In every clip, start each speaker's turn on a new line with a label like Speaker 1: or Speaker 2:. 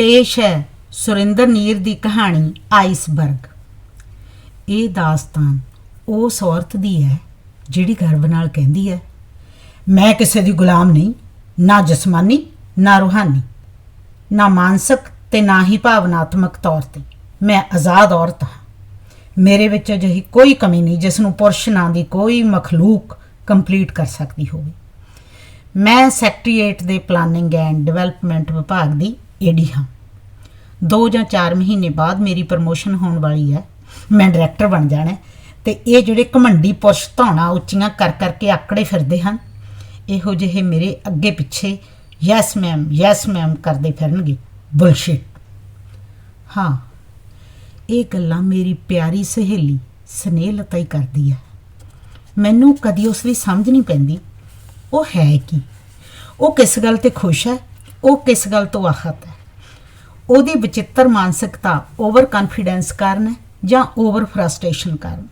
Speaker 1: ਪੇਸ਼ ਹੈ ਸੁਰਿੰਦਰ ਨੀਰ ਦੀ ਕਹਾਣੀ ਆਈਸਬਰਗ। ਇਹ ਦਾਸਤਾਨ ਉਸ ਔਰਤ ਦੀ ਹੈ ਜਿਹੜੀ ਗਰਵ ਨਾਲ ਕਹਿੰਦੀ ਹੈ, ਮੈਂ ਕਿਸੇ ਦੀ ਗੁਲਾਮ ਨਹੀਂ, ਨਾ ਜਿਸਮਾਨੀ, ਨਾ ਰੂਹਾਨੀ, ਨਾ ਮਾਨਸਿਕ ਤੇ ਨਾ ਹੀ ਭਾਵਨਾਤਮਕ ਤੌਰ ਤੇ। ਮੈਂ ਆਜ਼ਾਦ ਔਰਤ ਹਾਂ। ਮੇਰੇ ਵਿੱਚ ਅਜਿਹੀ ਕੋਈ ਕਮੀ ਨਹੀਂ ਜਿਸ ਨੂੰ ਪੁਰਸ਼ ਨਾਂ ਦੀ ਕੋਈ ਮਖਲੂਕ ਕੰਪਲੀਟ ਕਰ ਸਕਦੀ ਹੋਵੇ। ਮੈਂ ਸੈਕਟਰੀਏਟ ਦੇ ਪਲਾਨਿੰਗ ਐਂਡ ਡਿਵੈਲਪਮੈਂਟ ਵਿਭਾਗ ਦੀ ਏਡੀ, ਹਾਂ। 2 ਜਾਂ 4 ਮਹੀਨੇ ਬਾਅਦ ਮੇਰੀ ਪ੍ਰਮੋਸ਼ਨ ਹੋਣ ਵਾਲੀ ਹੈ। ਮੈਂ ਡਾਇਰੈਕਟਰ ਬਣ ਜਾਣਾ ਹੈ। ਤੇ ਇਹ ਜਿਹੜੇ ਘਮੰਡੀ ਪੁਰਸ਼ ਧੌਣਾ ਉੱਚੀਆਂ ਕਰ ਕਰਕੇ ਆਕੜੇ ਫਿਰਦੇ ਹਨ, ਇਹੋ ਜਿਹੇ ਮੇਰੇ ਅੱਗੇ ਪਿੱਛੇ ਯੈਸ ਮੈਮ ਯੈਸ ਮੈਮ ਕਰਦੇ ਫਿਰਨਗੇ। ਬੁਲਸ਼ਿਟ ਹਾਂ, ਇਹ ਗੱਲਾਂ ਮੇਰੀ ਪਿਆਰੀ ਸਹੇਲੀ ਸਨੇਹਲਤਾ ਹੀ ਕਰਦੀ ਹੈ। ਮੈਨੂੰ ਕਦੀ ਉਸ ਦੀ ਸਮਝ ਨਹੀਂ ਪੈਂਦੀ। ਉਹ ਹੈ ਕੀ? ਉਹ ਕਿਸ ਗੱਲ ਤੇ ਖੁਸ਼ ਹੈ? ਉਹ ਕਿਸ ਗੱਲ ਤੋਂ ਆਹਤ ਹੈ? ਉਹਦੀ ਵਿਚਿੱਤਰ ਮਾਨਸਿਕਤਾ ਓਵਰ ਕੌਨਫੀਡੈਂਸ ਕਾਰਨ ਹੈ ਜਾਂ ਓਵਰ ਫਰਸਟ੍ਰੇਸ਼ਨ ਕਾਰਨ।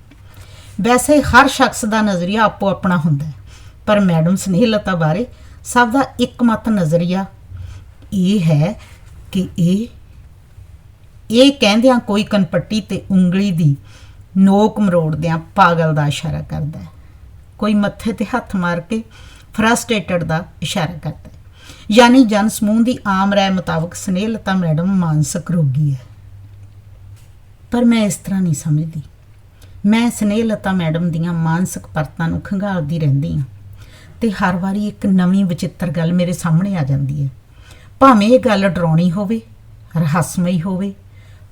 Speaker 1: ਵੈਸੇ ਹਰ ਸ਼ਖਸ ਦਾ ਨਜ਼ਰੀਆ ਆਪੋ ਆਪਣਾ ਹੁੰਦਾ ਹੈ, ਪਰ ਮੈਡਮ ਸਨੇਹਲਤਾ ਬਾਰੇ ਸਭ ਦਾ ਇੱਕਮਤ ਨਜ਼ਰੀਆ ਇਹ ਹੈ ਕਿ ਇਹ ਇਹ ਕਹਿੰਦਿਆਂ ਕੋਈ ਕਨਪੱਟੀ ਤੇ ਉਂਗਲੀ ਦੀ ਨੋਕ ਮਰੋੜਦਿਆਂ ਪਾਗਲ ਦਾ ਇਸ਼ਾਰਾ ਕਰਦਾ ਹੈ। ਕੋਈ ਮੱਥੇ ਤੇ ਹੱਥ ਮਾਰ ਕੇ ਫਰਸਟ੍ਰੇਟਡ ਦਾ ਇਸ਼ਾਰਾ ਕਰਦਾ ਹੈ। ਯਾਨੀ ਜਨ ਸਮੂਹ ਦੀ ਆਮ ਰਾਏ ਮੁਤਾਬਕ ਸਨੇਹਲਤਾ ਮੈਡਮ ਮਾਨਸਿਕ ਰੋਗੀ ਹੈ। ਪਰ ਮੈਂ ਇਸ ਤਰ੍ਹਾਂ ਨਹੀਂ ਸਮਝਦੀ। ਮੈਂ ਸਨੇਹਲਤਾ ਮੈਡਮ ਦੀਆਂ ਮਾਨਸਿਕ ਪਰਤਾਂ ਨੂੰ ਖੰਗਾਲਦੀ ਰਹਿੰਦੀ ਹਾਂ ਤੇ ਹਰ ਵਾਰੀ ਇੱਕ ਨਵੀਂ ਵਿਚਿੱਤਰ ਗੱਲ ਮੇਰੇ ਸਾਹਮਣੇ ਆ ਜਾਂਦੀ ਹੈ। ਭਾਵੇਂ ਇਹ ਗੱਲ ਡਰਾਉਣੀ ਹੋਵੇ, ਰਹੱਸਮਈ ਹੋਵੇ,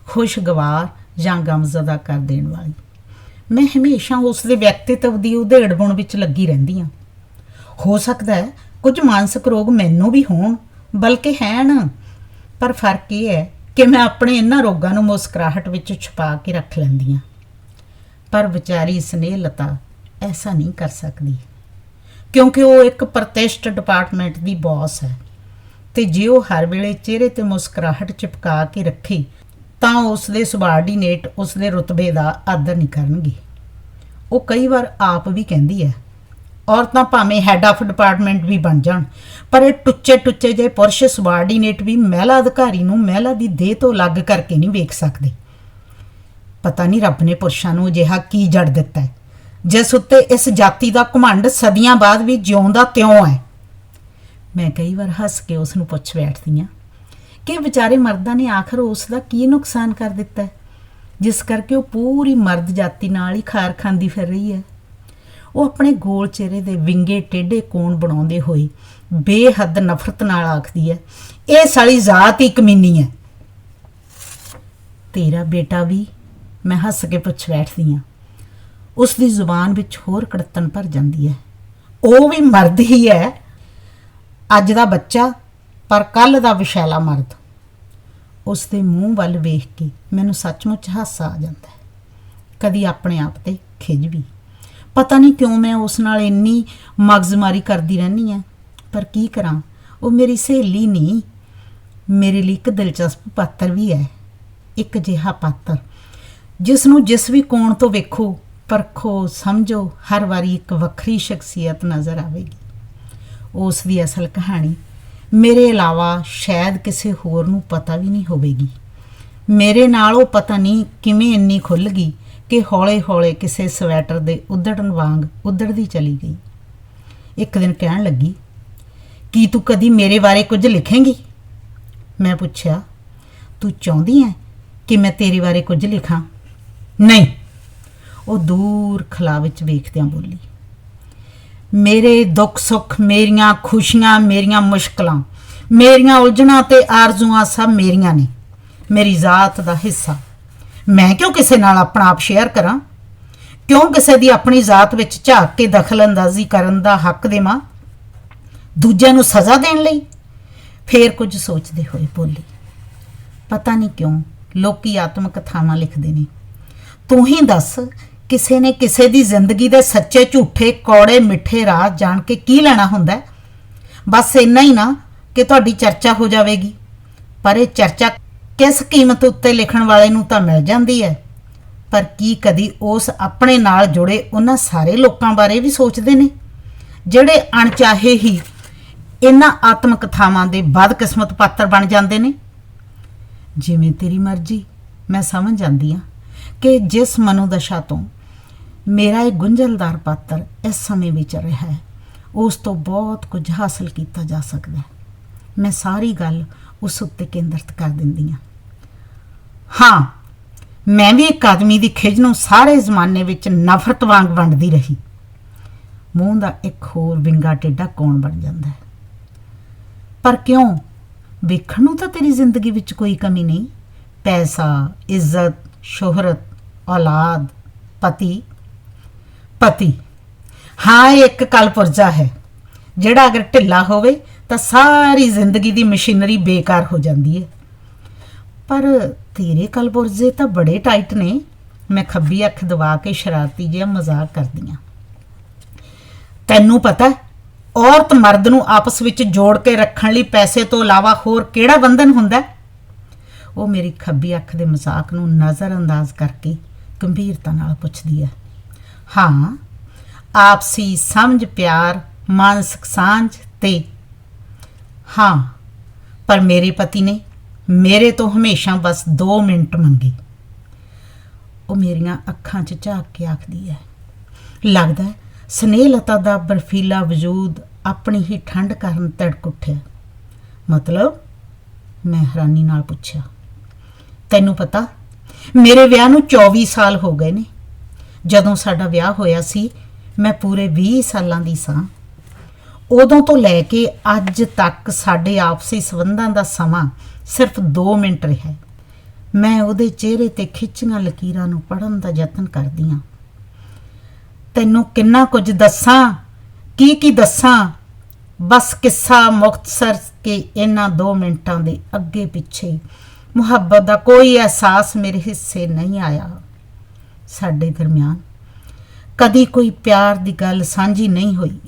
Speaker 1: ਖੁਸ਼ਗਵਾਰ ਜਾਂ ਗਮਜ਼ਦਾ ਕਰ ਦੇਣ ਵਾਲੀ। ਮੈਂ ਹਮੇਸ਼ਾ ਉਸ ਦੇ ਵਿਅਕਤੀਤਵ ਦੀ ਉਧੇੜਬੁਣ ਵਿੱਚ ਲੱਗੀ ਰਹਿੰਦੀ ਹਾਂ। ਹੋ ਸਕਦਾ ਹੈ ਕੁਝ ਮਾਨਸਿਕ ਰੋਗ ਮੈਨੂੰ ਵੀ ਹੋਣ, ਬਲਕਿ ਹੈਣ। ਪਰ ਫ਼ਰਕ ਇਹ ਹੈ ਕਿ ਮੈਂ ਆਪਣੇ ਇਹਨਾਂ ਰੋਗਾਂ ਨੂੰ ਮੁਸਕਰਾਹਟ ਵਿੱਚ ਛੁਪਾ ਕੇ ਰੱਖ ਲੈਂਦੀ ਹਾਂ। ਪਰ ਵਿਚਾਰੀ ਸਨੇਹਲਤਾ ਐਸਾ ਨਹੀਂ ਕਰ ਸਕਦੀ, ਕਿਉਂਕਿ ਉਹ ਇੱਕ ਪ੍ਰਤਿਸ਼ਠ ਡਿਪਾਰਟਮੈਂਟ ਦੀ ਬੌਸ ਹੈ ਤੇ ਜੇ ਉਹ ਹਰ ਵੇਲੇ ਚਿਹਰੇ ਤੇ ਮੁਸਕਰਾਹਟ ਚਿਪਕਾ ਕੇ ਰੱਖੇ, ਤਾਂ ਉਸ ਦੇ ਸੁਬਾਰਡੀਨੇਟ ਉਸ ਦੇ ਰੁਤਬੇ ਦਾ ਆਦਰ ਨਹੀਂ ਕਰਨਗੇ। ਉਹ ਕਈ ਵਾਰ ਆਪ ਵੀ ਕਹਿੰਦੀ ਹੈ ਔਰਤਾਂ ਭਾਵੇਂ ਹੈੱਡ ਆਫ ਡਿਪਾਰਟਮੈਂਟ ਵੀ ਬਣ ਜਾਣ, ਪਰ ਇਹ ਟੁੱਚੇ ਟੁੱਚੇ ਜਿਹੇ ਪੁਰਸ਼ ਸਬਾਰਡੀਨੇਟ ਵੀ ਮਹਿਲਾ ਅਧਿਕਾਰੀ ਨੂੰ ਮਹਿਲਾ ਦੀ ਦੇਹ ਤੋਂ ਅਲੱਗ ਕਰਕੇ ਨਹੀਂ ਵੇਖ ਸਕਦੇ। ਪਤਾ ਨਹੀਂ ਰੱਬ ਨੇ ਪੁਰਸ਼ਾਂ ਨੂੰ ਅਜਿਹਾ ਕੀ ਜੜ ਦਿੱਤਾ ਹੈ। ਜਿਸ ਉੱਤੇ ਇਸ ਜਾਤੀ ਦਾ ਘਮੰਡ ਸਦੀਆਂ ਬਾਅਦ ਵੀ ਜਿਉਂਦਾ ਤਿਉਂ ਹੈ। ਮੈਂ ਕਈ ਵਾਰ ਹੱਸ ਕੇ ਉਸ ਨੂੰ ਪੁੱਛ ਬੈਠਦੀ ਹਾਂ ਕਿ ਵਿਚਾਰੇ ਮਰਦਾਂ ਨੇ ਆਖਰ ਉਸ ਦਾ ਕੀ ਨੁਕਸਾਨ ਕਰ ਦਿੱਤਾ ਜਿਸ ਕਰਕੇ ਉਹ ਪੂਰੀ ਮਰਦ ਜਾਤੀ ਨਾਲ ਹੀ ਖਾਰ ਖਾਂਦੀ ਫਿਰ ਰਹੀ ਹੈ। ਉਹ ਆਪਣੇ ਗੋਲ ਚਿਹਰੇ ਦੇ ਵਿੰਗੇ ਟੇਢੇ ਕੋਣ ਬਣਾਉਂਦੇ ਹੋਏ ਬੇਹੱਦ ਨਫ਼ਰਤ ਨਾਲ ਆਖਦੀ ਹੈ, ਇਹ ਸਾਲੀ ਜ਼ਾਤ ਹੀ ਕਮੀਨੀ ਹੈ। ਤੇਰਾ ਬੇਟਾ ਵੀ ਮੈਂ ਹੱਸ ਕੇ ਪੁੱਛ ਬੈਠਦੀ ਹਾਂ। ਉਸ ਦੀ ਜ਼ੁਬਾਨ ਵਿੱਚ ਹੋਰ ਕੜਤਨ ਭਰ ਜਾਂਦੀ ਹੈ। ਉਹ ਵੀ ਮਰਦ ਹੀ ਹੈ। ਅੱਜ ਦਾ ਬੱਚਾ, ਪਰ ਕੱਲ ਦਾ ਵਿਸ਼ੈਲਾ ਮਰਦ। ਉਸ ਦੇ ਮੂੰਹ ਵੱਲ ਵੇਖ ਕੇ ਮੈਨੂੰ ਸੱਚਮੁੱਚ ਹਾਸਾ ਆ ਜਾਂਦਾ ਹੈ। ਕਦੀ ਆਪਣੇ ਆਪ ਤੇ ਖਿਜ ਵੀ। ਪਤਾ ਨਹੀਂ ਕਿਉਂ ਮੈਂ ਉਸ ਨਾਲ ਇੰਨੀ ਮਗਜ਼ਮਾਰੀ ਕਰਦੀ ਰਹਿੰਦੀ ਆ ਪਰ ਕੀ ਕਰਾਂ? ਉਹ ਮੇਰੀ ਸਹੇਲੀ ਨਹੀਂ। ਮੇਰੇ ਲਈ ਇੱਕ ਦਿਲਚਸਪ ਪਾਤਰ ਵੀ ਹੈ। ਇੱਕ ਜਿਹਾ ਪਾਤਰ ਜਿਸ ਨੂੰ ਜਿਸ ਵੀ ਕੋਣ ਤੋਂ ਵੇਖੋ, ਪਰਖੋ, ਸਮਝੋ, ਹਰ ਵਾਰੀ ਇੱਕ ਵੱਖਰੀ ਸ਼ਖਸੀਅਤ ਨਜ਼ਰ ਆਵੇਗੀ। ਉਸ ਦੀ ਅਸਲ ਕਹਾਣੀ ਮੇਰੇ ਇਲਾਵਾ ਸ਼ਾਇਦ ਕਿਸੇ ਹੋਰ ਨੂੰ ਪਤਾ ਵੀ ਨਹੀਂ ਹੋਵੇਗੀ। ਮੇਰੇ ਨਾਲ ਉਹ ਪਤਾ ਨਹੀਂ ਕਿਵੇਂ ਇੰਨੀ ਖੁੱਲ ਗਈ। ਕਿ ਹੌਲੇ-ਹੌਲੇ ਕਿਸੇ ਸਵੈਟਰ ਦੇ ਉਧੜਨ ਵਾਂਗ ਉਧੜਦੀ ਚਲੀ ਗਈ। ਇੱਕ ਦਿਨ ਕਹਿਣ ਲੱਗੀ, ਕੀ ਤੂੰ ਕਦੀ ਮੇਰੇ ਬਾਰੇ ਕੁਝ ਲਿਖੇਂਗੀ? ਮੈਂ ਪੁੱਛਿਆ, ਤੂੰ ਚਾਹੁੰਦੀ ਹੈ ਕਿ ਮੈਂ ਤੇਰੇ ਬਾਰੇ ਕੁਝ ਲਿਖਾਂ? ਨਹੀਂ, ਉਹ ਦੂਰ ਖਲਾ ਵਿੱਚ ਵੇਖਦਿਆਂ ਬੋਲੀ, ਮੇਰੇ ਦੁੱਖ ਸੁੱਖ, ਮੇਰੀਆਂ ਖੁਸ਼ੀਆਂ, ਮੇਰੀਆਂ ਮੁਸ਼ਕਲਾਂ, ਮੇਰੀਆਂ ਉਲਝਣਾਂ ਤੇ ਆਰਜ਼ੂਆਂ ਸਭ ਮੇਰੀਆਂ ਨੇ। ਮੇਰੀ ਜ਼ਾਤ ਦਾ ਹਿੱਸਾ ਮੈਂ ਕਿਉਂ ਕਿਸੇ ਨਾਲ ਆਪਣਾ ਆਪ ਸ਼ੇਅਰ ਕਰਾਂ? ਕਿਉਂ ਕਿਸੇ ਦੀ ਆਪਣੀ ਜ਼ਾਤ ਵਿੱਚ ਝਾਕ ਕੇ ਦਖਲਅੰਦਾਜ਼ੀ ਕਰਨ ਦਾ ਹੱਕ ਦੇਵਾਂ? ਦੂਜਿਆਂ ਨੂੰ ਸਜ਼ਾ ਦੇਣ ਲਈ? ਫੇਰ ਕੁਝ ਸੋਚਦੇ ਹੋਏ ਬੋਲੀ, ਪਤਾ ਨਹੀਂ ਕਿਉਂ ਲੋਕੀ ਆਤਮ ਕਥਾਵਾਂ ਲਿਖਦੇ ਨੇ। ਤੂੰ ਹੀ ਦੱਸ ਕਿਸੇ ਨੇ ਕਿਸੇ ਦੀ ਜ਼ਿੰਦਗੀ ਦੇ ਸੱਚੇ, ਝੂਠੇ, ਕੌੜੇ, ਮਿੱਠੇ ਰਾਜ਼ ਜਾਣ ਕੇ ਕੀ ਲੈਣਾ ਹੁੰਦਾ ਬਸ ਇੰਨਾ ਹੀ ਨਾ ਕਿ ਤੁਹਾਡੀ ਚਰਚਾ ਹੋ ਜਾਵੇਗੀ। ਪਰ ਇਹ ਚਰਚਾ ਕਿਸ ਕੀਮਤ ਉੱਤੇ ਲਿਖਣ ਵਾਲੇ ਨੂੰ ਤਾਂ ਮਿਲ ਜਾਂਦੀ ਹੈ। ਪਰ ਕੀ ਕਦੀ ਉਸ ਆਪਣੇ ਨਾਲ ਜੁੜੇ ਉਹਨਾਂ ਸਾਰੇ ਲੋਕਾਂ ਬਾਰੇ ਵੀ ਸੋਚਦੇ ਨੇ? ਜਿਹੜੇ ਅਣਚਾਹੇ ਹੀ ਇਹਨਾਂ ਆਤਮ ਕਥਾਵਾਂ ਦੇ ਬਦਕਿਸਮਤ ਪਾਤਰ ਬਣ ਜਾਂਦੇ ਨੇ? ਜਿਵੇਂ ਤੇਰੀ ਮਰਜ਼ੀ, ਮੈਂ ਸਮਝ ਜਾਂਦੀ ਹਾਂ ਕਿ ਜਿਸ ਮਨੋਦਸ਼ਾ ਤੋਂ ਮੇਰਾ ਇਹ ਗੁੰਝਲਦਾਰ ਪਾਤਰ ਇਸ ਸਮੇਂ ਵਿਚਰ ਰਿਹਾ ਹੈ, ਉਸ ਤੋਂ ਬਹੁਤ ਕੁਝ ਹਾਸਲ ਕੀਤਾ ਜਾ ਸਕਦਾ ਹੈ। ਮੈਂ ਸਾਰੀ ਗੱਲ ਉਸ ਉੱਤੇ ਕੇਂਦਰਿਤ ਕਰ ਦਿੰਦੀ ਹਾਂ। ਹਾਂ, ਮੈਂ ਵੀ ਇੱਕ ਆਦਮੀ ਦੀ ਖਿਜ ਨੂੰ ਸਾਰੇ ਜ਼ਮਾਨੇ ਵਿੱਚ ਨਫ਼ਰਤ ਵਾਂਗ ਵੰਡਦੀ ਰਹੀ। ਮੂੰਹ ਦਾ ਇੱਕ ਹੋਰ ਵਿੰਗਾ ਟੇਡਾ ਕੌਣ ਬਣ ਜਾਂਦਾ ਹੈ? ਪਰ ਕਿਉਂ? ਵੇਖਣ ਨੂੰ ਤਾਂ ਤੇਰੀ ਜ਼ਿੰਦਗੀ ਵਿੱਚ ਕੋਈ ਕਮੀ ਨਹੀਂ। ਪੈਸਾ, ਇੱਜ਼ਤ, ਸ਼ੋਹਰਤ, ਔਲਾਦ, ਪਤੀ। ਪਤੀ, ਹਾਂ, ਇਹ ਇੱਕ ਕਲਪੁਰਜਾ ਹੈ। ਜਿਹੜਾ ਅਗਰ ਢਿੱਲਾ ਹੋਵੇ ਤਾਂ ਸਾਰੀ ਜ਼ਿੰਦਗੀ ਦੀ ਮਸ਼ੀਨਰੀ ਬੇਕਾਰ ਹੋ ਜਾਂਦੀ ਹੈ। ਪਰ ਤੇਰੇ ਕਲਪੁਰਜੇ ਤਾਂ ਬੜੇ ਟਾਈਟ ਨੇ। ਮੈਂ ਖੱਬੀ ਅੱਖ ਦਵਾ ਕੇ ਸ਼ਰਾਰਤੀ ਜਿਹਾ ਮਜ਼ਾਕ ਕਰਦੀ ਹਾਂ ਤੈਨੂੰ ਪਤਾ, ਔਰਤ ਮਰਦ ਨੂੰ ਆਪਸ ਵਿੱਚ ਜੋੜ ਕੇ ਰੱਖਣ ਲਈ ਪੈਸੇ ਤੋਂ ਇਲਾਵਾ ਹੋਰ ਕਿਹੜਾ ਬੰਧਨ ਹੁੰਦਾ? ਉਹ ਮੇਰੀ ਖੱਬੀ ਅੱਖ ਦੇ ਮਜ਼ਾਕ ਨੂੰ ਨਜ਼ਰਅੰਦਾਜ਼ ਕਰਕੇ ਗੰਭੀਰਤਾ ਨਾਲ ਪੁੱਛਦੀ ਹੈ ਹਾਂ, ਆਪਸੀ ਸਮਝ, ਪਿਆਰ, ਮਾਨਸਿਕ ਸਾਂਝ ਤੇ। ਹਾਂ, ਪਰ ਮੇਰੇ ਪਤੀ ਨੇ ਮੇਰੇ ਤੋਂ ਹਮੇਸ਼ਾ ਬਸ 2 ਮਿੰਟ ਮੰਗੀ। ਉਹ ਮੇਰੀਆਂ ਅੱਖਾਂ 'ਚ ਝਾਕ ਕੇ ਆਖਦੀ ਹੈ। ਲੱਗਦਾ ਸਨੇਹਲਤਾ ਦਾ ਬਰਫੀਲਾ ਵਜੂਦ ਆਪਣੀ ਹੀ ਠੰਡ ਕਾਰਨ ਤੜਕ ਉੱਠਿਆ। ਮਤਲਬ ਮੈਂ ਹੈਰਾਨੀ ਨਾਲ ਪੁੱਛਿਆ, ਤੈਨੂੰ ਪਤਾ, ਮੇਰੇ ਵਿਆਹ ਨੂੰ 24 ਸਾਲ ਹੋ ਗਏ ਨੇ। ਜਦੋਂ ਸਾਡਾ ਵਿਆਹ ਹੋਇਆ ਸੀ, ਮੈਂ ਪੂਰੇ 20 ਸਾਲਾਂ ਦੀ ਸਾਂ। ਉਦੋਂ ਤੋਂ ਲੈ ਕੇ ਅੱਜ ਤੱਕ ਸਾਡੇ ਆਪਸੀ ਸਬੰਧਾਂ ਦਾ ਸਮਾਂ ਸਿਰਫ 2 ਮਿੰਟ ਰਿਹਾ ਮੈਂ ਉਹਦੇ ਚਿਹਰੇ ਤੇ ਖਿੱਚੀਆਂ ਲਕੀਰਾਂ ਨੂੰ ਪੜਨ ਦਾ ਯਤਨ ਕਰਦੀ ਹਾਂ। ਤੈਨੂੰ ਕਿੰਨਾ ਕੁਝ ਦੱਸਾਂ, ਕੀ ਕੀ ਦੱਸਾਂ? ਬਸ ਕਿੱਸਾ ਮੁਖਤਸਰ ਕੇ ਇਹਨਾਂ 2 ਮਿੰਟਾਂ ਦੇ ਅੱਗੇ ਪਿੱਛੇ। ਮੁਹੱਬਤ ਦਾ ਕੋਈ ਅਹਿਸਾਸ ਮੇਰੇ ਹਿੱਸੇ ਨਹੀਂ ਆਇਆ। ਸਾਡੇ ਦਰਮਿਆਨ ਕਦੀ ਕੋਈ ਪਿਆਰ ਦੀ ਗੱਲ ਸਾਂਝੀ ਨਹੀਂ ਹੋਈ।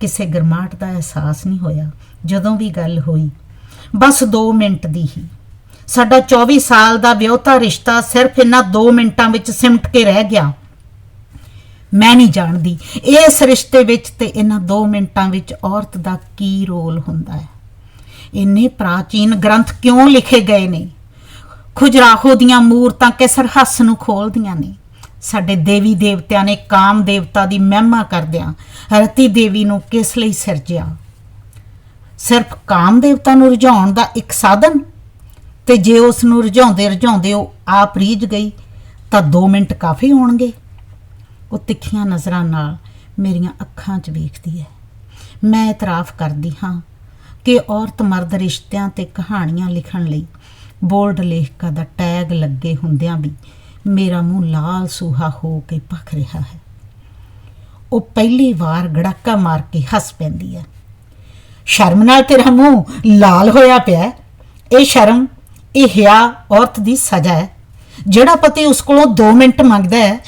Speaker 1: ਕਿਸੇ ਗਰਮਾਟ ਦਾ ਅਹਿਸਾਸ ਨਹੀਂ ਹੋਇਆ। ਜਦੋਂ ਵੀ ਗੱਲ ਹੋਈ ਬਸ 2 ਮਿੰਟ ਦੀ ਹੀ। ਸਾਡਾ 24 ਸਾਲ ਦਾ ਵਿਆਹਤਾ ਰਿਸ਼ਤਾ ਸਿਰਫ ਇਹਨਾਂ 2 ਮਿੰਟਾਂ ਵਿੱਚ ਸਿਮਟ ਕੇ ਰਹਿ ਗਿਆ। ਮੈਂ ਨਹੀਂ ਜਾਣਦੀ ਇਸ ਰਿਸ਼ਤੇ ਵਿੱਚ ਤੇ ਇਹਨਾਂ 2 ਮਿੰਟਾਂ ਵਿੱਚ ਔਰਤ ਦਾ ਕੀ ਰੋਲ ਹੁੰਦਾ ਹੈ। ਇੰਨੇ ਪ੍ਰਾਚੀਨ ਗ੍ਰੰਥ ਕਿਉਂ ਲਿਖੇ ਗਏ ਨੇ? ਖੁਜਰਾਹੋ ਦੀਆਂ ਮੂਰਤਾਂ ਕਿਸਰ ਹੱਸ ਨੂੰ ਖੋਲਦੀਆਂ ਨੇ। ਸਾਡੇ ਦੇਵੀ ਦੇਵਤਿਆਂ ਨੇ ਕਾਮ ਦੇਵਤਾ ਦੀ ਮਹਿਮਾ ਕਰਦਿਆਂ ਰਤੀ ਦੇਵੀ ਨੂੰ ਕਿਸ ਲਈ ਸਿਰਜਿਆ? ਸਿਰਫ ਕਾਮ ਦੇਵਤਾ ਨੂੰ ਰਝਾਉਣ ਦਾ ਇੱਕ ਸਾਧਨ? ਤੇ ਜੇ ਉਸ ਨੂੰ ਰਝਾਉਂਦੇ ਰਝਾਉਂਦੇ ਉਹ ਆਪ ਰੀਝ ਗਈ, ਤਾਂ 2 ਮਿੰਟ ਕਾਫੀ ਹੋਣਗੇ। ਉਹ ਤਿੱਖੀਆਂ ਨਜ਼ਰਾਂ ਨਾਲ ਮੇਰੀਆਂ ਅੱਖਾਂ 'ਚ ਵੇਖਦੀ ਹੈ। ਮੈਂ ਇਤਰਾਫ ਕਰਦੀ ਹਾਂ ਕਿ ਔਰਤ ਮਰਦ ਰਿਸ਼ਤਿਆਂ ਤੇ ਕਹਾਣੀਆਂ ਲਿਖਣ ਲਈ ਬੋਲਡ ਲੇਖਕਾਂ ਦਾ ਟੈਗ ਲੱਗੇ ਹੁੰਦਿਆਂ ਵੀ ਮੇਰਾ ਮੂੰਹ ਲਾਲ ਸੂਹਾ ਹੋ ਕੇ ਭਖ ਰਿਹਾ ਹੈ। ਉਹ ਪਹਿਲੀ ਵਾਰ ਗੜਾਕਾ ਮਾਰ ਕੇ ਹੱਸ ਪੈਂਦੀ ਹੈ। ਸ਼ਰਮ ਨਾਲ ਤੇਰਾ ਮੂੰਹ ਲਾਲ ਹੋਇਆ ਪਿਆ ਇਹ ਸ਼ਰਮ, ਇਹ ਹਿਆ ਔਰਤ ਦੀ ਸਜ਼ਾ ਹੈ। ਜਿਹੜਾ ਪਤੀ ਉਸ ਕੋਲੋਂ 2 ਮਿੰਟ ਮੰਗਦਾ ਹੈ,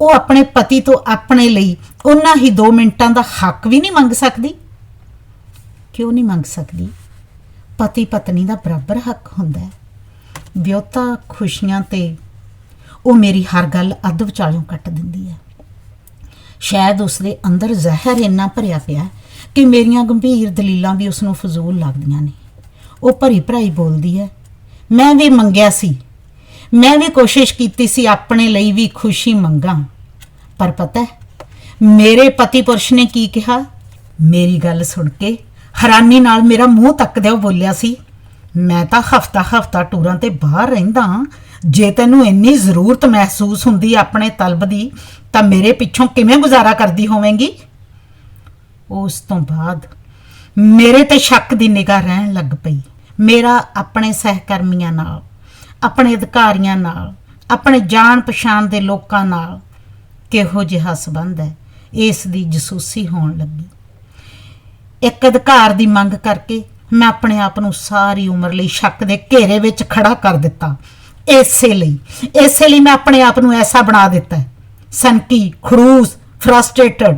Speaker 1: ਉਹ ਆਪਣੇ ਪਤੀ ਤੋਂ ਆਪਣੇ ਲਈ ਉਹਨਾਂ ਹੀ 2 ਮਿੰਟਾਂ ਦਾ ਹੱਕ ਵੀ ਨਹੀਂ ਮੰਗ ਸਕਦੀ। ਕਿਉਂ ਨਹੀਂ ਮੰਗ ਸਕਦੀ? ਪਤੀ ਪਤਨੀ ਦਾ ਬਰਾਬਰ ਹੱਕ ਹੁੰਦਾ ਹੈ। ਵਿਆਹਤਾ ਖੁਸ਼ੀਆਂ ਤੇ ਉਹ ਮੇਰੀ ਹਰ ਗੱਲ ਅੱਧ ਵਿਚਾਲੋਂ ਕੱਟ ਦਿੰਦੀ ਹੈ। ਸ਼ਾਇਦ ਉਸਦੇ ਅੰਦਰ ਜ਼ਹਿਰ ਇੰਨਾ ਭਰਿਆ ਪਿਆ ਕਿ ਮੇਰੀਆਂ ਗੰਭੀਰ ਦਲੀਲਾਂ ਵੀ ਉਸ ਨੂੰ ਫਜ਼ੂਲ ਲੱਗਦੀਆਂ ਨੇ। ਉਹ ਭਰੀ ਭਰਾਈ ਬੋਲਦੀ ਹੈ, ਮੈਂ ਵੀ ਮੰਗਿਆ ਸੀ। ਮੈਂ ਵੀ ਕੋਸ਼ਿਸ਼ ਕੀਤੀ ਸੀ ਆਪਣੇ ਲਈ ਵੀ ਖੁਸ਼ੀ ਮੰਗਾਂ। ਪਰ ਪਤਾ ਮੇਰੇ ਪਤੀ ਪੁਰਸ਼ ਨੇ ਕੀ ਕਿਹਾ? ਮੇਰੀ ਗੱਲ ਸੁਣ ਕੇ ਹੈਰਾਨੀ ਨਾਲ ਮੇਰਾ ਮੂੰਹ ਤੱਕਦਿਆਂ ਬੋਲਿਆ ਸੀ, ਮੈਂ ਤਾਂ ਹਫਤਾ ਹਫਤਾ ਟੂਰਾਂ ਤੇ ਬਾਹਰ ਰਹਿੰਦਾ ਹਾਂ। ਜੇ ਤੈਨੂੰ ਇੰਨੀ ਜ਼ਰੂਰਤ ਮਹਿਸੂਸ ਹੁੰਦੀ ਆਪਣੇ ਤਲਬ ਦੀ, ਤਾਂ ਮੇਰੇ ਪਿੱਛੋਂ ਕਿਵੇਂ ਗੁਜ਼ਾਰਾ ਕਰਦੀ ਹੋਵੇਂਗੀ? ਉਸ ਤੋਂ ਬਾਅਦ ਮੇਰੇ ਤੇ ਸ਼ੱਕ ਦੀ ਨਿਗਾਹ ਰਹਿਣ ਲੱਗ ਪਈ। ਮੇਰਾ ਆਪਣੇ ਸਹਿਕਰਮੀਆਂ ਨਾਲ, ਆਪਣੇ ਅਧਿਕਾਰੀਆਂ ਨਾਲ, ਆਪਣੇ ਜਾਣ ਪਛਾਣ ਦੇ ਲੋਕਾਂ ਨਾਲ ਕਿਹੋ ਜਿਹਾ ਸਬੰਧ ਹੈ, ਇਸ ਦੀ ਜਸੂਸੀ ਹੋਣ ਲੱਗੀ। ਇੱਕ ਅਧਿਕਾਰ ਦੀ ਮੰਗ ਕਰਕੇ ਮੈਂ ਆਪਣੇ ਆਪ ਨੂੰ ਸਾਰੀ ਉਮਰ ਲਈ ਸ਼ੱਕ ਦੇ ਘੇਰੇ ਵਿੱਚ ਖੜਾ ਕਰ ਦਿੱਤਾ। ਇਸੇ ਲਈ ਇਸੇ ਲਈ ਮੈਂ ਆਪਣੇ ਆਪ ਨੂੰ ਐਸਾ ਬਣਾ ਦਿੱਤਾ ਸਨਕੀ ਖੜੂਸ ਫਰਸਟ੍ਰੇਟਡ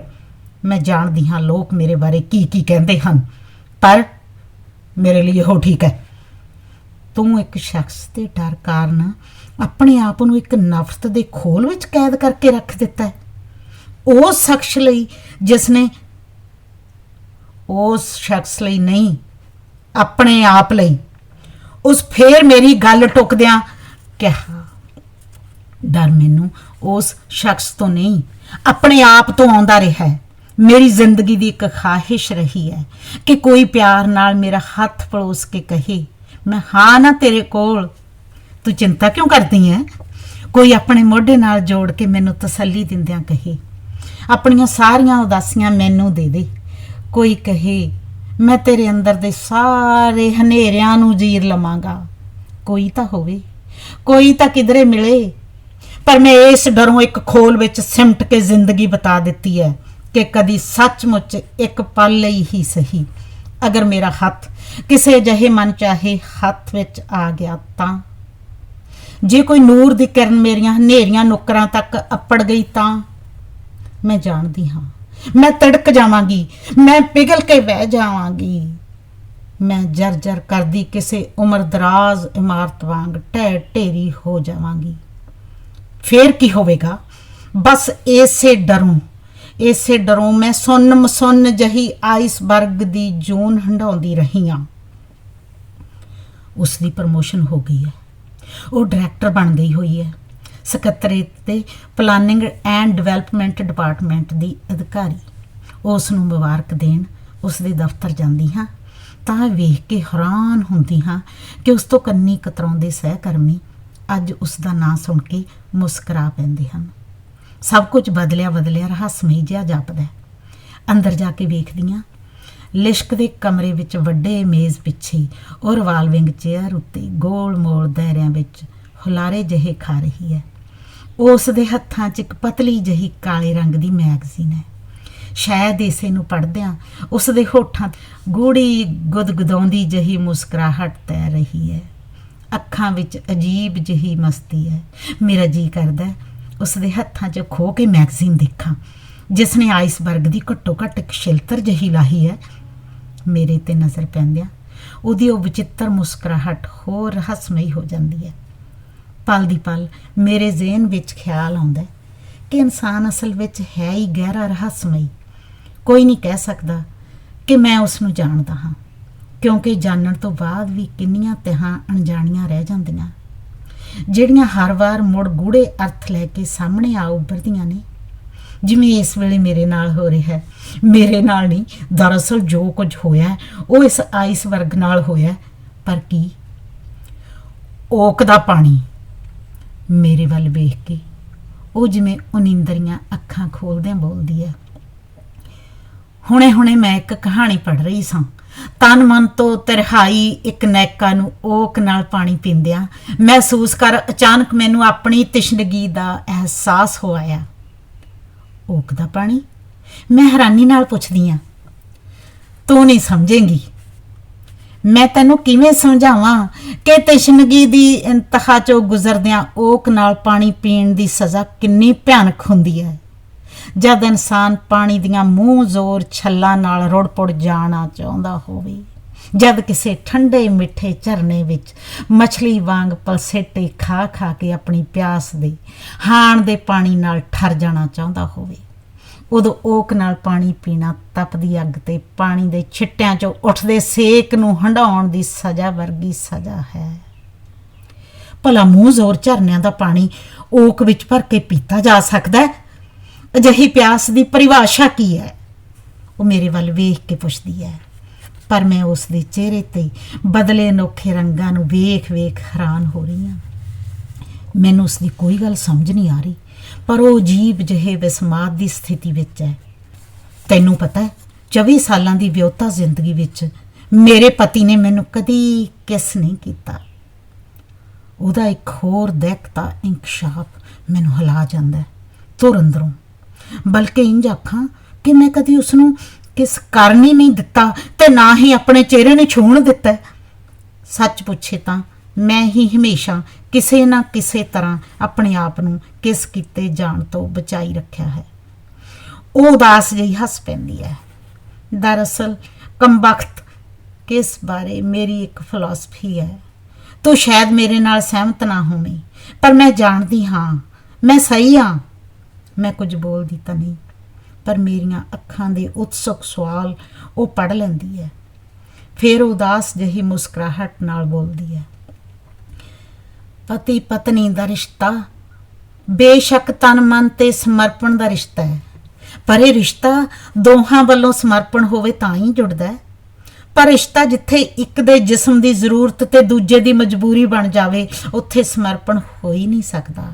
Speaker 1: ਮੈਂ ਜਾਣਦੀ ਹਾਂ ਲੋਕ ਮੇਰੇ ਬਾਰੇ ਕੀ ਕੀ ਕਹਿੰਦੇ ਹਨ। ਪਰ ਮੇਰੇ ਲਈ ਉਹ ਠੀਕ ਹੈ। ਤੂੰ ਇੱਕ ਸ਼ਖਸ ਦੇ ਡਰ ਕਾਰਨ ਆਪਣੇ ਆਪ ਨੂੰ ਇੱਕ ਨਫ਼ਰਤ ਦੇ ਖੋਲ ਵਿੱਚ ਕੈਦ ਕਰਕੇ ਰੱਖ ਦਿੱਤਾ ਹੈ। ਉਸ ਸ਼ਖਸ ਲਈ ਜਿਸ ਨੇ ਉਸ ਸ਼ਖਸ ਲਈ ਨਹੀਂ, ਆਪਣੇ ਆਪ ਲਈ। ਉਸ ਫੇਰ ਮੇਰੀ ਗੱਲ ਟੁਕਦਿਆਂ ਕਿਹਾ, ਡਰ ਮੈਨੂੰ ਉਸ ਸ਼ਖਸ ਤੋਂ ਨਹੀਂ, ਆਪਣੇ ਆਪ ਤੋਂ ਆਉਂਦਾ ਰਿਹਾ ਹੈ। ਮੇਰੀ ਜ਼ਿੰਦਗੀ ਦੀ ਇੱਕ ਖਾਹਿਸ਼ ਰਹੀ ਹੈ ਕਿ ਕੋਈ ਪਿਆਰ ਨਾਲ ਮੇਰਾ ਹੱਥ ਪਲੋਸ ਕੇ ਕਹੇ, ਮੈਂ ਹਾਂ ਨਾ ਤੇਰੇ ਕੋਲ। ਤੂੰ ਚਿੰਤਾ ਕਿਉਂ ਕਰਦੀ ਹੈ ਕੋਈ ਆਪਣੇ ਮੋਢੇ ਨਾਲ ਜੋੜ ਕੇ ਮੈਨੂੰ ਤਸੱਲੀ ਦਿੰਦਿਆਂ ਕਹੇ, ਆਪਣੀਆਂ ਸਾਰੀਆਂ ਉਦਾਸੀਆਂ ਮੈਨੂੰ ਦੇ ਦੇ। ਕੋਈ ਕਹੇ, ਮੈਂ ਤੇਰੇ ਅੰਦਰ ਦੇ ਸਾਰੇ ਹਨੇਰਿਆਂ ਨੂੰ ਜੀਰ ਲਵਾਂਗਾ। ਕੋਈ ਤਾਂ ਹੋਵੇ, ਕੋਈ ਤਾਂ ਕਿਧਰੇ ਮਿਲੇ, ਪਰ ਮੈਂ ਇਸ ਡਰੋਂ ਇੱਕ ਖੋਲ ਵਿੱਚ ਸਿਮਟ ਕੇ ਜ਼ਿੰਦਗੀ ਬਤਾ ਦਿੱਤੀ ਹੈ। ਕਿ ਕਦੀ ਸੱਚਮੁੱਚ ਇੱਕ ਪਲ ਲਈ ਹੀ ਸਹੀ। ਅਗਰ ਮੇਰਾ ਹੱਥ ਕਿਸੇ ਅਜਿਹੇ ਮਨ ਚਾਹੇ ਹੱਥ ਵਿੱਚ ਆ ਗਿਆ ਤਾਂ। ਜੇ ਕੋਈ ਨੂਰ ਦੀ ਕਿਰਨ ਮੇਰੀਆਂ ਹਨੇਰੀਆਂ ਨੁਕਰਾਂ ਤੱਕ ਅੱਪੜ ਗਈ ਤਾਂ। ਮੈਂ ਜਾਣਦੀ ਹਾਂ। ਮੈਂ ਤੜਕ ਜਾਵਾਂਗੀ। ਮੈਂ ਪਿਘਲ ਕੇ ਬਹਿ ਜਾਵਾਂਗੀ। ਮੈਂ ਜਰ-ਜਰ ਕਰਦੀ ਕਿਸੇ ਉਮਰ ਦਰਾਜ਼ ਇਮਾਰਤ ਵਾਂਗ ਢਹਿ ਢੇਰੀ ਹੋ ਜਾਵਾਂਗੀ। ਫੇਰ ਕੀ ਹੋਵੇਗਾ? ਬਸ ਇਸੇ ਡਰੋਂ ਇਸੇ ਡਰੋਂ ਮੈਂ ਸੁੰਨ ਮਸੁੰਨ ਜਹੀ ਆਈਸਬਰਗ ਦੀ ਜੂਨ ਹੰਡਾਉਂਦੀ ਰਹੀ ਹਾਂ ਉਸ ਦੀ ਪ੍ਰਮੋਸ਼ਨ ਹੋ ਗਈ ਹੈ। ਉਹ ਡਾਇਰੈਕਟਰ ਬਣ ਗਈ ਹੋਈ ਹੈ। ਸਕੱਤਰੇਤ ਤੇ ਪਲਾਨਿੰਗ ਐਂਡ ਡਿਵੈਲਪਮੈਂਟ ਡਿਪਾਰਟਮੈਂਟ ਦੀ ਅਧਿਕਾਰੀ। ਉਸ ਨੂੰ ਮੁਬਾਰਕ ਦੇਣ ਉਸ ਦੇ ਦਫ਼ਤਰ ਜਾਂਦੀ ਹਾਂ। ਤਾਂ ਵੇਖ ਕੇ ਹੈਰਾਨ ਹੁੰਦੀ ਹਾਂ ਕਿ ਉਸ ਤੋਂ ਕੰਨੀ ਕਤਰਾਉਂਦੇ ਸਹਿਕਰਮੀ ਅੱਜ ਉਸ ਦਾ ਨਾਂ ਸੁਣ ਕੇ ਮੁਸਕਰਾ ਪੈਂਦੇ ਹਨ। ਸਭ ਕੁਝ ਬਦਲਿਆ ਬਦਲਿਆ ਰਹੱਸਮਈ ਜਿਹਾ ਜਾਪਦਾ ਅੰਦਰ ਜਾ ਕੇ ਵੇਖਦੀ ਵੇਖਦੀਆਂ, ਲਿਸ਼ਕ ਦੇ ਕਮਰੇ ਵਿੱਚ ਵੱਡੇ ਮੇਜ਼ ਪਿੱਛੇ ਉਹ ਰਿਵਾਲਵਿੰਗ ਚੇਅਰ ਉੱਤੇ ਗੋਲ ਮੋਲ ਦਾਇਰਿਆਂ ਵਿੱਚ ਹੁਲਾਰੇ ਜਿਹੇ ਖਾ ਰਹੀ ਹੈ। ਉਸ ਦੇ ਹੱਥਾਂ 'ਚ ਇੱਕ ਪਤਲੀ ਜਹੀ ਕਾਲੇ ਰੰਗ ਦੀ ਮੈਗਜ਼ੀਨ ਹੈ। ਸ਼ਾਇਦ ਇਸੇ ਨੂੰ ਪੜ੍ਹਦਿਆਂ ਉਸ ਦੇ ਹੋਠਾਂ ਤੇ ਗੂੜੀ ਗੁਦਗੁਦਾਉਂਦੀ ਜਹੀ ਮੁਸਕਰਾਹਟ ਤੈ ਰਹੀ ਹੈ। ਅੱਖਾਂ ਵਿੱਚ ਅਜੀਬ ਜਹੀ ਮਸਤੀ ਹੈ। ਮੇਰਾ ਜੀ ਕਰਦਾ ਹੈ ਉਸ ਦੇ ਹੱਥਾਂ 'ਚ ਖੋ ਕੇ ਮੈਗਜ਼ੀਨ ਦੇਖਾਂ। ਜਿਸ ਨੇ ਆਈਸਬਰਗ ਦੀ ਘੱਟੋ ਘੱਟ ਇੱਕ ਸ਼ਿਲਤਰ ਜਹੀ ਲਾਹੀ ਹੈ। ਮੇਰੇ ਤੇ ਨਜ਼ਰ ਪੈਂਦਿਆਂ ਉਹਦੀ ਉਹ ਵਿਚਿੱਤਰ ਮੁਸਕਰਾਹਟ ਹੋਰ ਰਹੱਸਮਈ ਹੋ ਜਾਂਦੀ ਹੈ। ਪਲ ਦੀ ਪਲ ਮੇਰੇ ਜ਼ਿਹਨ ਵਿੱਚ ਖਿਆਲ ਆਉਂਦਾ ਕਿ ਇਨਸਾਨ ਅਸਲ ਵਿੱਚ ਹੈ ਹੀ ਗਹਿਰਾ ਰਹੱਸਮਈ ਕੋਈ ਨਹੀਂ ਕਹਿ ਸਕਦਾ ਕਿ ਮੈਂ ਉਸ ਨੂੰ ਜਾਣਦਾ ਹਾਂ, ਕਿਉਂਕਿ ਜਾਣਨ ਤੋਂ ਬਾਅਦ ਵੀ ਕਿੰਨੀਆਂ ਤਹਾਂ ਅਣਜਾਣੀਆਂ ਰਹਿ ਜਾਂਦੀਆਂ। ਜਿਹੜੀਆਂ ਹਰ ਵਾਰ ਮੁੜ ਗੂੜੇ ਅਰਥ ਲੈ ਕੇ ਸਾਹਮਣੇ ਆ ਉੱਭਰਦੀਆਂ ਨੇ। ਜਿਵੇਂ ਇਸ ਵੇਲੇ ਮੇਰੇ ਨਾਲ ਹੋ ਰਿਹਾ ਹੈ। ਮੇਰੇ ਨਾਲ ਨਹੀਂ, ਦਰਅਸਲ ਜੋ ਕੁਝ ਹੋਇਆ ਉਹ ਇਸ ਆਈਸਬਰਗ ਨਾਲ ਹੋਇਆ ਪਰ ਕੀ? ਓਕ ਦਾ ਪਾਣੀ ਮੇਰੇ ਵੱਲ ਵੇਖ ਕੇ। ਉਹ ਜਿਵੇਂ ਉਨਿੰਦਰੀਆਂ ਅੱਖਾਂ ਖੋਲਦਿਆਂ ਬੋਲਦੀ ਹੈ। ਹੁਣੇ-ਹੁਣੇ ਮੈਂ ਇੱਕ ਕਹਾਣੀ ਪੜ੍ਹ ਰਹੀ ਸਾਂ। ਤਨ ਮਨ ਤੋਂ ਤਰਹਾਈ ਇੱਕ ਨੈਕਾ ਨੂੰ ਓਕ ਨਾਲ ਪਾਣੀ ਪੀਂਦਿਆਂ। ਮਹਿਸੂਸ ਕਰ ਅਚਾਨਕ ਮੈਨੂੰ ਆਪਣੀ ਤਿਸ਼ਨਗੀ ਦਾ ਅਹਿਸਾਸ ਹੋਇਆ ਓਕ ਦਾ ਪਾਣੀ? ਮੈਂ ਹੈਰਾਨੀ ਨਾਲ ਪੁੱਛਦੀ ਆ। ਤੂੰ ਨਹੀਂ ਸਮਝੇਂਗੀ। ਮੈਂ ਤੈਨੂੰ ਕਿਵੇਂ ਸਮਝਾਵਾਂ ਕਿ ਤਿਸ਼ਨਗੀ ਦੀ ਇੰਤਹਾ ਚੋਂ ਗੁਜ਼ਰਦਿਆਂ ਓਕ ਨਾਲ ਪਾਣੀ ਪੀਣ ਦੀ ਸਜ਼ਾ ਕਿੰਨੀ ਭਿਆਨਕ ਹੁੰਦੀ ਹੈ? ਜਦ ਇਨਸਾਨ ਪਾਣੀ ਦੀਆਂ ਮੂੰਹ ਜ਼ੋਰ ਛੱਲਾਂ ਨਾਲ ਰੁੜ-ਪੁੜ ਜਾਣਾ ਚਾਹੁੰਦਾ ਹੋਵੇ। ਜਦ ਕਿਸੇ ਠੰਡੇ ਮਿੱਠੇ ਝਰਨੇ ਵਿੱਚ ਮੱਛਲੀ ਵਾਂਗ ਪਲਸੇਟੇ ਖਾ ਖਾ ਕੇ ਆਪਣੀ ਪਿਆਸ ਦੇ ਹਾਣ ਦੇ ਪਾਣੀ ਨਾਲ ਠਰ ਜਾਣਾ ਚਾਹੁੰਦਾ ਹੋਵੇ। ਉਦੋਂ ਓਕ ਨਾਲ ਪਾਣੀ ਪੀਣਾ ਤਪਦੀ ਅੱਗ ਤੇ ਪਾਣੀ ਦੇ ਛਿੱਟਿਆਂ 'ਚੋਂ ਉੱਠਦੇ ਸੇਕ ਨੂੰ ਹੰਡਾਉਣ ਦੀ ਸਜ਼ਾ ਵਰਗੀ ਸਜ਼ਾ ਹੈ। ਭਲਾ ਮੂੰਹ ਜ਼ੋਰ ਝਰਨਿਆਂ ਦਾ ਪਾਣੀ ਓਕ ਵਿੱਚ ਭਰ ਕੇ ਪੀਤਾ ਜਾ ਸਕਦਾ ਹੈ? ਅਜਿਹੀ ਪਿਆਸ ਦੀ ਪਰਿਭਾਸ਼ਾ ਕੀ ਹੈ? ਉਹ ਮੇਰੇ ਵੱਲ ਵੇਖ ਕੇ ਪੁੱਛਦੀ ਹੈ। ਪਰ ਮੈਂ ਉਸ ਦੇ ਚਿਹਰੇ ਤੇ ਬਦਲੇ ਅਨੋਖੇ ਰੰਗਾਂ ਨੂੰ ਵੇਖ-ਵੇਖ ਹੈਰਾਨ ਹੋ ਰਹੀ ਹਾਂ। ਮੈਨੂੰ ਉਸ ਦੀ ਕੋਈ ਗੱਲ ਸਮਝ ਨਹੀਂ ਆ ਰਹੀ, ਪਰ ਉਹ ਅਜੀਬ ਜਿਹੇ ਵਿਸਮਾਦ ਦੀ ਸਥਿਤੀ ਵਿੱਚ ਹੈ। ਤੈਨੂੰ ਪਤਾ ਹੈ 24 ਸਾਲਾਂ ਦੀ ਵਿਆਹੁਤਾ ਜ਼ਿੰਦਗੀ ਵਿੱਚ ਮੇਰੇ ਪਤੀ ਨੇ ਮੈਨੂੰ ਕਦੀ ਕਿਸ ਨਹੀਂ ਕੀਤਾ। ਉਹਦਾ ਇੱਕ ਹੋਰ ਦੇਖਤਾ ਇਨਕਸ਼ਾਫ ਮੈਨੂੰ ਹਿਲਾ ਜਾਂਦਾ ਤੁਰ ਅੰਦਰੋਂ ਬਲਕਿ ਇੰਜ ਆਖਾਂ ਕਿ ਮੈਂ ਕਦੀ ਉਸ ਨੂੰ ਕਿਸ ਕਰਨ ਹੀ ਨਹੀਂ ਦਿੱਤਾ ਤੇ ਨਾ ਹੀ ਆਪਣੇ ਚਿਹਰੇ ਨੂੰ ਛੂਹਣ ਦਿੱਤਾ। ਸੱਚ ਪੁੱਛੇ ਤਾਂ ਮੈਂ ਹੀ ਹਮੇਸ਼ਾ ਕਿਸੇ ਨਾ ਕਿਸੇ ਤਰ੍ਹਾਂ ਆਪਣੇ ਆਪ ਨੂੰ ਕਿਸ ਕੀਤੇ ਜਾਣ ਤੋਂ ਬਚਾਈ ਰੱਖਿਆ ਹੈ। ਉਹ ਉਦਾਸ ਜਿਹੀ ਹੱਸ ਪੈਂਦੀ ਹੈ। ਦਰਅਸਲ ਕੰਬਖਤ ਕਿਸ ਬਾਰੇ ਮੇਰੀ ਇੱਕ ਫਿਲਾਸਫੀ ਹੈ। ਤੂੰ ਸ਼ਾਇਦ ਮੇਰੇ ਨਾਲ ਸਹਿਮਤ ਨਾ ਹੋਵੇਂ, ਪਰ ਮੈਂ ਜਾਣਦੀ ਹਾਂ, ਮੈਂ ਸਹੀ ਹਾਂ। ਮੈਂ ਕੁਝ ਬੋਲਦੀ ਤਾਂ ਨਹੀਂ। ਪਰ ਮੇਰੀਆਂ ਅੱਖਾਂ ਦੇ ਉਤਸੁਕ ਸਵਾਲ ਉਹ ਪੜ ਲੈਂਦੀ ਹੈ। ਫਿਰ ਉਦਾਸ ਜਿਹੀ ਮੁਸਕਰਾਹਟ ਨਾਲ ਬੋਲਦੀ ਹੈ, ਪਤੀ ਪਤਨੀ ਦਾ ਰਿਸ਼ਤਾ ਬੇਸ਼ੱਕ ਤਨ ਮਨ ਤੇ ਸਮਰਪਣ ਦਾ ਰਿਸ਼ਤਾ ਹੈ। ਪਰ ਇਹ ਰਿਸ਼ਤਾ ਦੋਹਾਂ ਵੱਲੋਂ ਸਮਰਪਣ ਹੋਵੇ ਤਾਂ ਹੀ ਜੁੜਦਾ ਹੈ। ਪਰ ਰਿਸ਼ਤਾ ਜਿੱਥੇ ਇੱਕ ਦੇ ਜਿਸਮ ਦੀ ਜ਼ਰੂਰਤ ਤੇ ਦੂਜੇ ਦੀ ਮਜਬੂਰੀ ਬਣ ਜਾਵੇ, ਉੱਥੇ ਸਮਰਪਣ ਹੋ ਹੀ ਨਹੀਂ ਸਕਦਾ।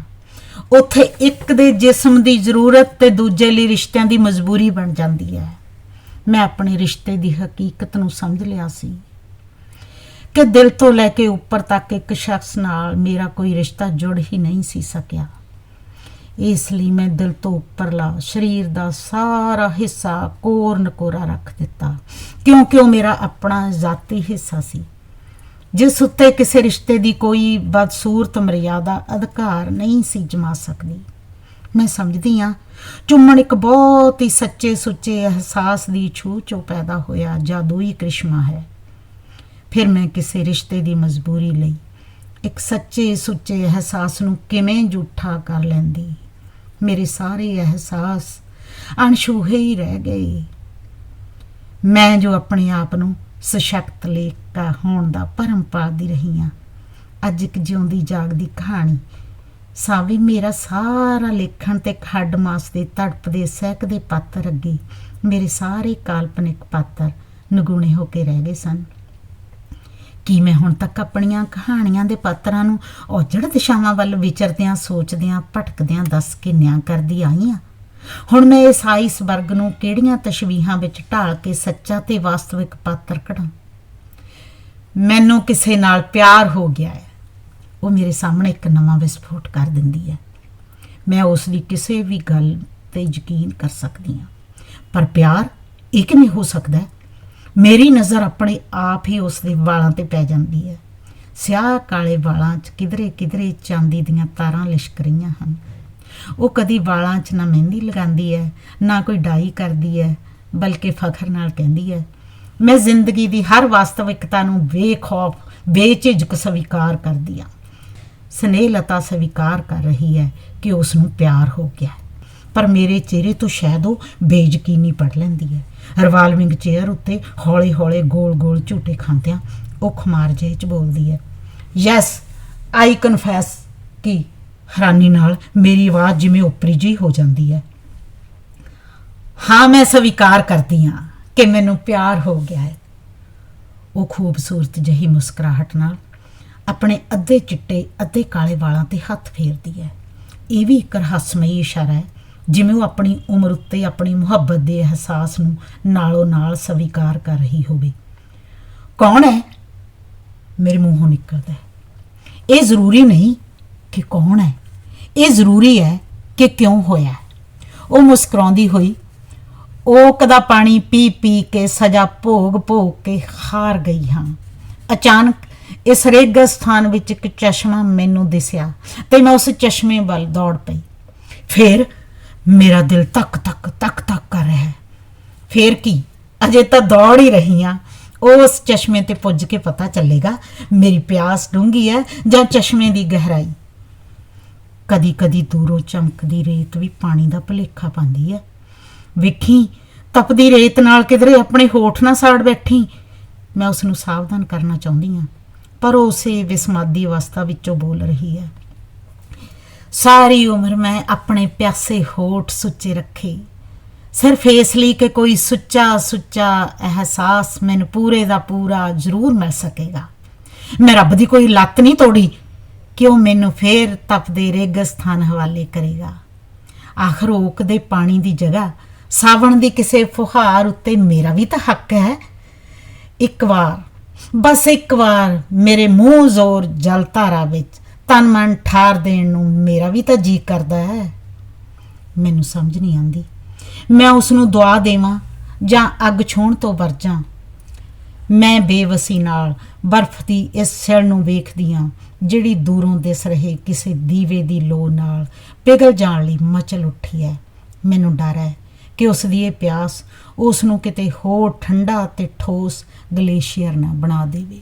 Speaker 1: ਉੱਥੇ ਇੱਕ ਦੇ ਜਿਸਮ ਦੀ ਜ਼ਰੂਰਤ ਤੇ ਦੂਜੇ ਲਈ ਰਿਸ਼ਤਿਆਂ ਦੀ ਮਜਬੂਰੀ ਬਣ ਜਾਂਦੀ ਹੈ। ਮੈਂ ਆਪਣੇ ਰਿਸ਼ਤੇ ਦੀ ਹਕੀਕਤ ਨੂੰ ਸਮਝ ਲਿਆ ਸੀ ਕਿ ਦਿਲ ਤੋਂ ਲੈ ਕੇ ਉੱਪਰ ਤੱਕ ਇੱਕ ਸ਼ਖਸ ਨਾਲ ਮੇਰਾ ਕੋਈ ਰਿਸ਼ਤਾ ਜੁੜ ਹੀ ਨਹੀਂ ਸੀ ਸਕਿਆ। ਇਸ ਲਈ ਮੈਂ ਦਿਲ ਤੋਂ ਉੱਪਰਲਾ ਸਰੀਰ ਦਾ ਸਾਰਾ ਹਿੱਸਾ ਕੋਰਨ ਕੋਰਾ ਰੱਖ ਦਿੱਤਾ, ਕਿਉਂਕਿ ਉਹ ਮੇਰਾ ਆਪਣਾ ਜ਼ਾਤੀ ਹਿੱਸਾ ਸੀ। ਜਿਸ ਉੱਤੇ ਕਿਸੇ ਰਿਸ਼ਤੇ ਦੀ ਕੋਈ ਬਦਸੂਰਤ ਮਰਿਆਦਾ ਅਧਿਕਾਰ ਨਹੀਂ ਸੀ ਜਮਾ ਸਕਦੀ। ਮੈਂ ਸਮਝਦੀ ਹਾਂ, ਚੁੰਮਣ ਇੱਕ ਬਹੁਤ ਹੀ ਸੱਚੇ ਸੁੱਚੇ ਅਹਿਸਾਸ ਦੀ ਛੂਹ ਚੋਂ ਪੈਦਾ ਹੋਇਆ ਜਾਦੂਈ ਕ੍ਰਿਸ਼ਮਾ ਹੈ। ਫਿਰ ਮੈਂ ਕਿਸੇ ਰਿਸ਼ਤੇ ਦੀ ਮਜਬੂਰੀ ਲਈ ਇੱਕ ਸੱਚੇ ਸੁੱਚੇ ਅਹਿਸਾਸ ਨੂੰ ਕਿਵੇਂ ਝੂਠਾ ਕਰ ਲੈਂਦੀ? ਮੇਰੇ ਸਾਰੇ ਅਹਿਸਾਸ ਅਣਛੂਹੇ ਹੀ ਰਹਿ ਗਏ। ਮੈਂ ਜੋ ਆਪਣੇ ਆਪ ਨੂੰ ਸਸ਼ਕਤ ਲੇਖਕਾ ਹੋਣ ਦਾ ਭਰਮ ਪਾਲਦੀ ਰਹੀ ਹਾਂ ਅੱਜ ਇੱਕ ਜਿਉਂਦੀ ਜਾਗਦੀ ਕਹਾਣੀ। ਸਾਵੀ ਮੇਰਾ ਸਾਰਾ ਲੇਖਣ ਤੇ ਖੱਡ ਮਾਸ ਦੇ ਤੜਪਦੇ ਸਹਿਕਦੇ ਪਾਤਰ ਅੱਗੇ ਮੇਰੇ ਸਾਰੇ ਕਾਲਪਨਿਕ ਪਾਤਰ ਨਗੂਣੇ ਹੋ ਕੇ ਰਹਿ ਗਏ ਸਨ। ਕੀ ਮੈਂ ਹੁਣ ਤੱਕ ਆਪਣੀਆਂ ਕਹਾਣੀਆਂ ਦੇ ਪਾਤਰਾਂ ਨੂੰ ਔਜੜ ਦਿਸ਼ਾਵਾਂ ਵੱਲ ਵਿਚਰਦਿਆਂ, ਸੋਚਦਿਆਂ, ਭਟਕਦਿਆਂ ਦੱਸ ਕੇ ਨਿਆਂ ਕਰਦੀ ਆਈ ਹਾਂ ਹੁਣ ਮੈਂ ਇਸ ਆਈਸਬਰਗ ਨੂੰ ਕਿਹੜੀਆਂ ਤਸ਼ਵੀਹਾਂ ਵਿੱਚ ਢਾਲ ਕੇ ਸੱਚਾ ਤੇ ਵਾਸਤਵਿਕ ਪਾਤਰ ਕਢਾਂ? ਮੈਨੂੰ ਕਿਸੇ ਨਾਲ ਪਿਆਰ ਹੋ ਗਿਆ ਹੈ। ਉਹ ਮੇਰੇ ਸਾਹਮਣੇ ਇੱਕ ਨਵਾਂ ਵਿਸਫੋਟ ਕਰ ਦਿੰਦੀ ਹੈ। ਮੈਂ ਉਸ ਦੀ ਕਿਸੇ ਵੀ ਗੱਲ ਤੇ ਯਕੀਨ ਕਰ ਸਕਦੀ ਹਾਂ। ਪਰ ਪਿਆਰ ਇਹ ਕਿਵੇਂ ਹੋ ਸਕਦਾ। ਹੈ ਮੇਰੀ ਨਜ਼ਰ ਆਪਣੇ ਆਪ ਹੀ ਉਸ ਦੇ ਵਾਲਾਂ ਤੇ ਪੈ ਜਾਂਦੀ ਹੈ। ਸਿਆਹ ਕਾਲੇ ਵਾਲਾਂ 'ਚ ਕਿਧਰੇ ਕਿਧਰੇ ਚਾਂਦੀ ਦੀਆਂ ਤਾਰਾਂ ਲਿਸ਼ਕ ਰਹੀਆਂ ਹਨ। ਉਹ ਕਦੀ ਵਾਲਾਂ 'ਚ ਨਾ ਮਹਿੰਦੀ ਲਗਾਉਂਦੀ ਹੈ ਨਾ ਕੋਈ ਡਾਈ ਕਰਦੀ ਹੈ ਬਲਕਿ ਫਖਰ ਨਾਲ ਕਹਿੰਦੀ ਹੈ ਮੈਂ ਜ਼ਿੰਦਗੀ ਦੀ ਹਰ ਵਾਸਤਵਿਕਤਾ ਨੂੰ ਬੇਖੌਫ, ਬੇਝਿਜਕ ਸਵੀਕਾਰ ਕਰਦੀ ਹਾਂ ਸਨੇਹਲਤਾ ਸਵੀਕਾਰ ਕਰ ਰਹੀ ਹੈ ਕਿ ਉਸ ਨੂੰ ਪਿਆਰ ਹੋ ਗਿਆ ਹੈ। ਪਰ ਮੇਰੇ ਚਿਹਰੇ ਤੋਂ ਸ਼ਾਇਦ ਉਹ ਬੇਯਕੀਨੀ ਪੜ ਲੈਂਦੀ ਹੈ ਰਿਵਾਲਵਿੰਗ ਚੇਅਰ ਉੱਤੇ ਹੌਲੇ-ਹੌਲੇ ਗੋਲ-ਗੋਲ ਝੂਟੇ ਖਾਂਦਿਆਂ ਉਹ ਖਮਾਰ ਜਿਹੇ ਚ ਬੋਲਦੀ ਹੈ ਯੈਸ ਆਈ ਕਨਫੈਸ ਕਿ ਹੈਰਾਨੀ ਨਾਲ ਮੇਰੀ ਆਵਾਜ਼ ਜਿਵੇਂ ਉਪਰੀ ਜਿਹੀ ਹੋ ਜਾਂਦੀ ਹੈ। ਹਾਂ, ਮੈਂ ਸਵੀਕਾਰ ਕਰਦੀ ਹਾਂ ਕਿ ਮੈਨੂੰ ਪਿਆਰ ਹੋ ਗਿਆ ਹੈ। ਉਹ ਖੂਬਸੂਰਤ ਜਹੀ ਮੁਸਕਰਾਹਟ ਨਾਲ ਆਪਣੇ ਅੱਧੇ ਚਿੱਟੇ, ਅੱਧੇ ਕਾਲੇ ਵਾਲਾਂ ਤੇ ਹੱਥ ਫੇਰਦੀ ਹੈ। ਇਹ ਵੀ ਇੱਕ ਰਹੱਸਮਈ ਇਸ਼ਾਰਾ ਹੈ, ਜਿਵੇਂ ਉਹ ਆਪਣੀ ਉਮਰ ਉੱਤੇ ਆਪਣੀ ਮੁਹੱਬਤ ਦੇ ਅਹਿਸਾਸ ਨੂੰ ਨਾਲੋਂ ਨਾਲ ਸਵੀਕਾਰ ਕਰ ਰਹੀ ਹੋਵੇ। ਕੌਣ ਹੈ? ਮੇਰੇ ਮੂੰਹੋਂ ਨਿਕਲਦਾ ਹੈ। ਇਹ ਜ਼ਰੂਰੀ ਨਹੀਂ ਕਿ ਕੌਣ ਹੈ? ਇਹ ਜ਼ਰੂਰੀ ਹੈ ਕਿ ਕਿਉਂ ਹੋਇਆ ਉਹ ਮੁਸਕਰਾਉਂਦੀ ਹੋਈ ਉਹ ਕਦਾ ਪਾਣੀ ਪੀ ਪੀ ਕੇ ਸਜ਼ਾ ਭੋਗ ਭੋਗ ਕੇ ਹਾਰ ਗਈ ਹਾਂ। ਅਚਾਨਕ ਇਸ ਰੇਗਿਸਤਾਨ ਵਿੱਚ ਇੱਕ ਚਸ਼ਮਾ ਮੈਨੂੰ ਦਿਸਿਆ ਤੇ ਮੈਂ ਉਸ ਚਸ਼ਮੇ ਵੱਲ ਦੌੜ ਪਈ। ਫਿਰ ਮੇਰਾ ਦਿਲ ਤੱਕ ਤੱਕ ਤੱਕ ਤੱਕ ਕਰ ਰਿਹਾ ਹੈ। ਫਿਰ ਕੀ? ਅਜੇ ਤਾਂ ਦੌੜ ਹੀ ਰਹੀ ਹਾਂ। ਉਸ ਚਸ਼ਮੇ ਤੇ ਪੁੱਜ ਕੇ ਪਤਾ ਚੱਲੇਗਾ, ਮੇਰੀ ਪਿਆਸ ਡੂੰਗੀ ਹੈ ਜਾਂ ਚਸ਼ਮੇ ਦੀ ਗਹਿਰਾਈ। ਕਦੀ ਕਦੀ ਦੂਰੋਂ ਚਮਕਦੀ ਰੇਤ ਵੀ ਪਾਣੀ ਦਾ ਭਲੇਖਾ ਪਾਉਂਦੀ ਹੈ ਵੇਖੀ, ਤਪਦੀ ਰੇਤ ਨਾਲ ਕਿਧਰੇ ਆਪਣੇ ਹੋਠ ਨਾ ਸਾੜ ਬੈਠੀ। ਮੈਂ ਉਸ ਨੂੰ ਸਾਵਧਾਨ ਕਰਨਾ ਚਾਹੁੰਦੀ ਹਾਂ, ਪਰ ਉਹ ਉਸੇ ਵਿਸਮਾਦੀ ਅਵਸਥਾ ਵਿੱਚੋਂ ਬੋਲ ਰਹੀ ਹੈ। ਸਾਰੀ ਉਮਰ ਮੈਂ ਆਪਣੇ ਪਿਆਸੇ ਹੋਠ ਸੁੱਚੇ ਰੱਖੇ। ਸਿਰਫ ਇਸ ਲਈ ਕਿ ਕੋਈ ਸੁੱਚਾ ਸੁੱਚਾ ਅਹਿਸਾਸ ਮੈਨੂੰ ਪੂਰੇ ਦਾ ਪੂਰਾ ਜ਼ਰੂਰ ਮਿਲ ਸਕੇਗਾ। ਮੈਂ ਰੱਬ ਦੀ ਕੋਈ ਲੱਤ ਨਹੀਂ ਤੋੜੀ ਕਿ ਉਹ ਮੈਨੂੰ ਫੇਰ ਤਪਦੇ ਰੇਗਿਸਤਾਨ ਹਵਾਲੇ ਕਰੇਗਾ? ਆਖਰ ਓਕ ਦੇ ਪਾਣੀ ਦੀ ਜਗ੍ਹਾ, ਸਾਵਣ ਦੀ ਕਿਸੇ ਫੁਹਾਰ ਉੱਤੇ ਮੇਰਾ ਵੀ ਤਾਂ ਹੱਕ ਹੈ। ਇੱਕ ਵਾਰ, ਬਸ ਇੱਕ ਵਾਰ ਮੇਰੇ ਮੂੰਹ ਜ਼ੋਰ ਜਲ ਧਾਰਾ ਵਿੱਚ, ਤਨ ਮਨ ਠਾਰ ਦੇਣ ਨੂੰ ਮੇਰਾ ਵੀ ਤਾਂ ਜੀ ਕਰਦਾ ਹੈ। ਮੈਨੂੰ ਸਮਝ ਨਹੀਂ ਆਉਂਦੀ। ਮੈਂ ਉਸ ਨੂੰ ਦੁਆ ਦੇਵਾਂ ਜਾਂ ਅੱਗ ਛੋਣ ਤੋਂ ਵਰਜਾਂ ਮੈਂ ਬੇਵਸੀ ਨਾਲ ਬਰਫ਼ ਦੀ ਇਸ ਸਿਲ ਨੂੰ ਵੇਖਦੀ ਹਾਂ, ਜਿਹੜੀ ਦੂਰੋਂ ਦਿਸ ਰਹੇ ਕਿਸੇ ਦੀਵੇ ਦੀ ਲੋ ਨਾਲ ਪਿਘਲ ਜਾਣ ਲਈ ਮਚਲ ਉੱਠੀ ਹੈ। ਮੈਨੂੰ ਡਰ ਹੈ ਕਿ ਉਸ ਦੀ ਇਹ ਪਿਆਸ ਉਸ ਨੂੰ ਕਿਤੇ ਹੋਰ ਠੰਡਾ ਤੇ ਠੋਸ ਗਲੇਸ਼ੀਅਰ ਨਾ ਬਣਾ ਦੇਵੇ।